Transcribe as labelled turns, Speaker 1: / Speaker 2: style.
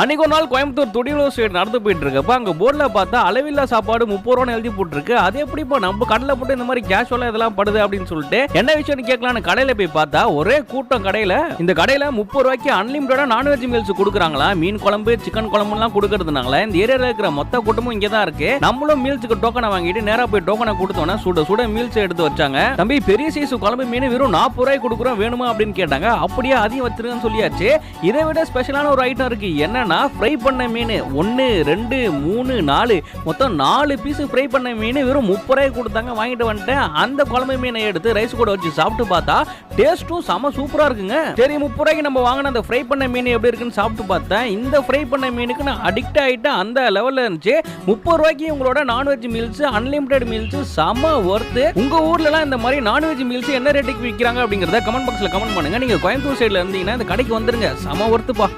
Speaker 1: அன்னைக்கு ஒரு நாள் கோயம்புத்தூர் துடியலூர் சைடு நடந்து போயிட்டு இருக்கப்ப அங்க போர்டில் பார்த்தா அளவில்லா சாப்பாடு முப்பது ரூபான்னு எழுதி போட்டுருக்கு. அது எப்படி இப்போ நம்ம கடலில் போட்டு இந்த மாதிரி கேஷுவலா இதெல்லாம் படுது அப்படின்னு சொல்லிட்டு என்ன விஷயம்னு கேட்கலான்னு கடையில போய் பார்த்தா ஒரே கூட்டம் கடையில இந்த கடையில முப்பது ரூபாய்க்கு அன்லிமிட்டடா நான்வெஜ் மீல்ஸ் கொடுக்குறாங்களா? மீன் குழம்பு சிக்கன் குழம்புலாம் கொடுக்கறதுனால இந்த ஏரியாவில் இருக்கிற மொத்த கூட்டமும் இங்கே தான் இருக்கு. நம்மளும் மீல்ஸுக்கு டோக்கனை வாங்கிட்டு நேராக போய் டோக்கனை கொடுத்தோன்னா சுட சுட மீல்ஸ் எடுத்து வச்சாங்க. தம்பி பெரிய சைஸ் குழம்பு மீன் வெறும் நாற்பது ரூபாய் கொடுக்குறோம் வேணுமா அப்படின்னு கேட்டாங்க. அப்படியே அதையும் வச்சிருக்கேன்னு சொல்லியாச்சு. இதை விட ஸ்பெஷலான ஒரு ஐட்டம் இருக்கு. என்னன்னா ஃப்ரை பண்ண மீன் ஒன்று ரெண்டு மூணு நாலு. மொத்தம் நாலு பீஸ் ஃப்ரை பண்ண மீன் வெறும் முப்பது ரூபாய் கொடுத்தாங்க வாங்கிட்டு வந்துட்டேன். அந்த குழம்பு மீனை எடுத்து ரைஸ் கூட வச்சு சாப்பிட்டு பார்த்தா டேஸ்ட்டும் செம சூப்பராக இருக்குங்க. சரி முப்பது ரூபாய்க்கு நம்ம வாங்கின அந்த ஃப்ரை பண்ண மீன் எப்படி இருக்குன்னு சாப்பிட்டு பார்த்தேன். இந்த ஃப்ரை பண்ண மீனுக்கு நான் அடிக்ட் ஆகிட்டேன் அந்த லெவலில் இருந்துச்சு. முப்பது ரூபாய்க்கு உங்களோட நான்வெஜ் மீல்ஸ் அன்லிமிட்டெட் மீல்ஸ் செம ஒர்த்து உங்கள் ஊர்லலாம் இந்த மாதிரி நான்வெஜ் மீல்ஸ் என்ன ரேட்டுக்கு விற்கிறாங்க அப்படிங்கறத கமெண்ட் பாக்ஸில் கமெண்ட் பண்ணுங்கள் நீங்கள் கோயம்புத்தூர் சைடில் இருந்தீங்கன்னா இந்த கடைக்கு வந்துருங்க. செம ஒர்த்துப்பா